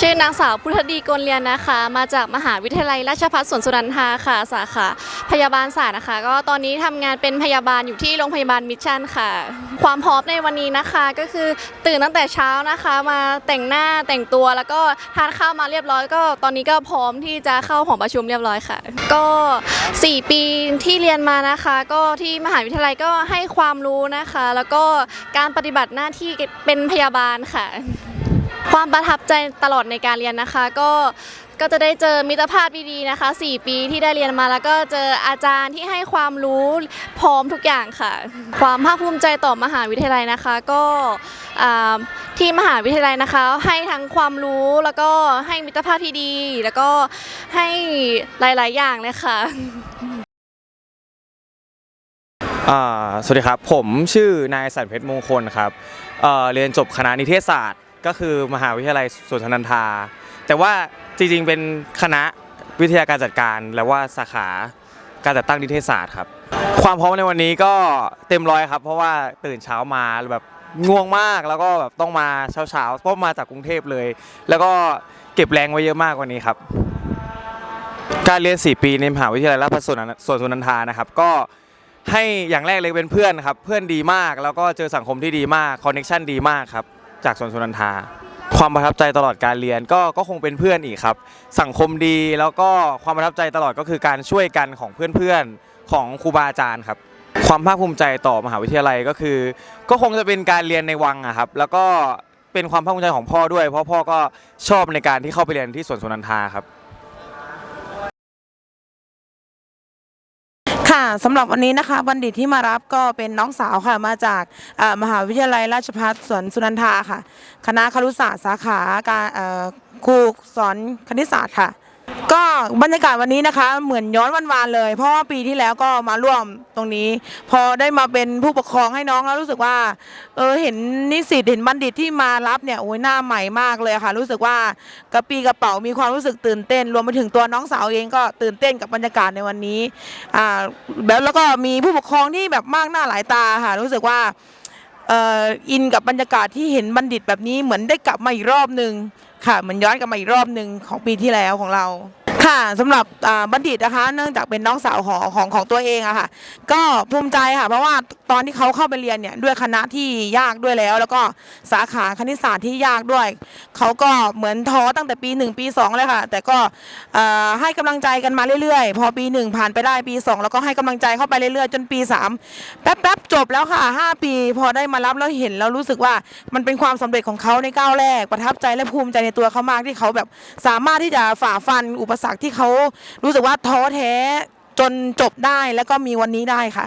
ชื่อนางสาวพุทธดีกลเรียนนะคะ มาจากมหาวิทยาลัยราชภัฏสวนสุนันทาค่ะสาขาพยาบาลศาสตร์นะคะ ก็ตอนนี้ทำงานเป็นพยาบาลอยู่ที่โรงพยาบาลมิชชั่นค่ะ ความพร้อมในวันนี้นะคะก็คือตื่นตั้งแต่เช้านะคะ มาแต่งหน้าแต่งตัวแล้วก็ทานข้าวมาเรียบร้อย ก็ตอนนี้ก็พร้อมที่จะเข้าหอประชุมเรียบร้อยค่ะ ก็ 4 ปีที่เรียนมานะคะ ก็ที่มหาวิทยาลัยก็ให้ความรู้นะคะ แล้วก็การปฏิบัติหน้าที่เป็นพยาบาลค่ะ ความประทับใจตลอดในการเรียนนะคะ ก็ก็จะได้เจอมิตรภาพดีๆนะคะ 4 ปีที่ได้เรียนมาแล้วก็เจออาจารย์ที่ให้ความรู้พร้อมทุกอย่างค่ะ ความภาคภูมิใจต่อมหาวิทยาลัยนะคะ ก็ที่มหาวิทยาลัยนะคะ ให้ทั้งความรู้แล้วก็ให้มิตรภาพที่ดี แล้วก็ให้หลายๆ อย่างเลยค่ะสวัสดีครับ ผมชื่อนายสันเพชรมงคลครับเเรียนจบคณะนิเทศศาสตร์ ก็คือมหาวิทยาลัยสวนสนันทา แต่ว่าจริงๆเป็นคณะวิทยาการจัดการและว่าสาขาการจัดตั้งนิเทศศาสตร์ครับ ความพร้อมในวันนี้ก็เต็มร้อยครับ เพราะว่าตื่นเช้ามาแบบง่วงมากแล้วก็แบบต้องมาเช้าๆเพราะมาจากกรุงเทพเลย แล้วก็เก็บแรงไว้เยอะมากกว่านี้ครับ การเรียน 4 ปีในมหาวิทยาลัยราชภัฏสวนสวนสุนันทานะครับ ก็ให้อย่างแรกเลยเป็นเพื่อนครับ เพื่อนดีมากแล้วก็เจอสังคมที่ดีมากคอนเน็ชันดีมากครับ จากสวนสุนันทา ความประทับใจตลอดการเรียนก็ก็คงเป็นเพื่อนอีกครับ สังคมดีแล้วก็ความประทับใจตลอดก็คือการช่วยกันของเพื่อนๆของครูบาอาจารย์ครับ ความภาคภูมิใจต่อมหาวิทยาลัยก็คือ ก็คงจะเป็นการเรียนในวังอะครับ แล้วก็เป็นความภาคภูมิใจของพ่อด้วย เพราะพ่อก็ชอบในการที่เข้าไปเรียนที่สวนสุนันทาครับ ค่ะสำหรับวันนี้นะคะบัณฑิตที่มารับก็เป็นน้องสาวค่ะมาจากมหาวิทยาลัยราชภัฏสวนสุนันทาค่ะ คณะครุศาสตร์สาขาการครูสอนคณิตศาสตร์ค่ะ ก็บรรยากาศวันนี้นะคะ เหมือนย้อนวันวานเลย เพราะว่าปีที่แล้วก็มาร่วมตรงนี้ พอได้มาเป็นผู้ปกครองให้น้องแล้วรู้สึกว่าเออเห็นนิสิตเห็นบัณฑิตที่มารับเนี่ยโอ้ยหน้าใหม่มากเลยค่ะ รู้สึกว่ากระปีกระเป๋ามีความรู้สึกตื่นเต้น รวมไปถึงตัวน้องสาวเองก็ตื่นเต้นกับบรรยากาศในวันนี้อ่าแล้วแล้วก็มีผู้ปกครองที่แบบมากหน้าหลายตาค่ะ รู้สึกว่าเอออินกับบรรยากาศที่เห็นบัณฑิตแบบนี้เหมือนได้กลับมาอีกรอบหนึ่งค่ะเหมือนย้อนกลับมาอีกรอบหนึ่งของปีที่แล้วของเรา ค่ะสำหรับบัณฑิตนะคะ เนื่องจากเป็นน้องสาวของของของตัวเองอะค่ะ ก็ภูมิใจค่ะ เพราะว่า อนที่เขาเข้าไปเรียนเนี่ยด้วยคณะที่ยากด้วยแล้ว แล้วก็สาขาคณิตศาสตร์ที่ยากด้วย เขาก็เหมือนท้อตั้งแต่ปี 1 ปี 2 เลยค่ะ แต่ก็ให้กำลังใจกันมาเรื่อยๆ พอปี 1 ผ่านไปได้ปี 2 แล้วก็ให้กำลังใจเข้าไปเรื่อยๆ จนปี 3 แป๊บๆจบแล้วค่ะ 5 ปี พอได้มารับแล้วเห็นแล้วรู้สึกว่ามันเป็นความสำเร็จของเขาในก้าวแรกประทับใจและภูมิใจในตัวเขามากที่เขาแบบสามารถที่จะฝ่าฟันอุปสรรคที่เขารู้สึกว่าท้อแท้จนจบได้แล้วก็มีวันนี้ได้ค่ะ